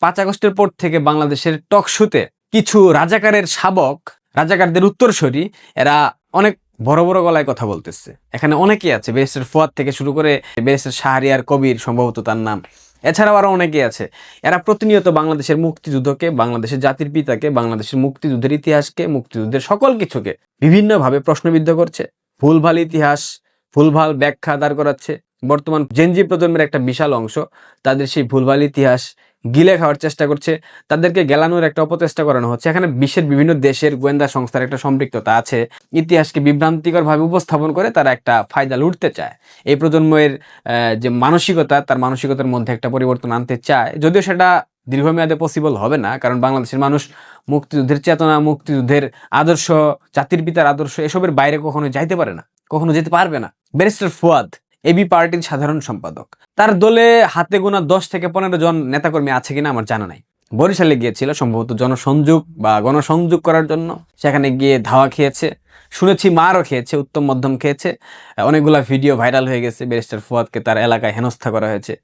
পাঁচ আগস্টের পর থেকে বাংলাদেশের টকশোতে কিছু রাজাকারের শাবক, রাজাকারদের উত্তরসূরি, এরা অনেক বড় বড় গলায় কথা বলতেছে। এখানে অনেকেই আছে বেরেস্টার ফুয়াদ থেকে শুরু করে বেরেস্টার শাহরিয়ার কবির, সম্ভবত তার নাম। এছাড়াও আরও অনেকেই আছে। এরা প্রতিনিয়ত বাংলাদেশের মুক্তিযুদ্ধকে, বাংলাদেশের জাতির পিতাকে, বাংলাদেশের মুক্তিযুদ্ধের ইতিহাসকে, মুক্তিযুদ্ধের সকল কিছুকে বিভিন্নভাবে প্রশ্নবিদ্ধ করছে। ভুলভাল ইতিহাস, ভুলভাল ব্যাখ্যা দাঁড় করাচ্ছে। বর্তমান জেনজি প্রজন্মের একটা বিশাল অংশ তাদের সেই ভুলভাল ইতিহাস গিলে খাওয়ার চেষ্টা করছে। তাদেরকে গেলানোর একটা অপচেষ্টা করানো হচ্ছে। এখানে বিশ্বের বিভিন্ন দেশের গোয়েন্দা সংস্থার একটা সম্পৃক্ততা আছে। ইতিহাসকে বিভ্রান্তিকরভাবে উপস্থাপন করে তারা একটা ফায়দা লুটতে চায়। এই প্রজন্মের যে মানসিকতা, তার মানসিকতার মধ্যে একটা পরিবর্তন আনতে চায়। যদিও সেটা দীর্ঘমেয়াদে পসিবল হবে না, কারণ বাংলাদেশের মানুষ মুক্তিযুদ্ধের চেতনা, মুক্তিযুদ্ধের আদর্শ, জাতির পিতার আদর্শ এসবের বাইরে কখনো যাইতে পারে না, কখনো যেতে পারবে না। ব্যারিস্টার ফুয়াদ এবি পার্টির সাধারণ সম্পাদক। তার দলে হাতে গোনা দশ থেকে পনেরো জন নেতাকর্মী আছে কিনা আমার জানা নাই। বরিশালে গিয়েছিল, সম্ভবত জনসংযোগ বা গণসংযোগ করার জন্য। সেখানে গিয়ে ধাওয়া খেয়েছে, শুনেছি মারও খেয়েছে, উত্তম মধ্যম খেয়েছে। অনেকগুলা ভিডিও ভাইরাল হয়ে গেছে, ব্যারিস্টার ফুয়াদকে তার এলাকায় হেনস্থা করা হয়েছে।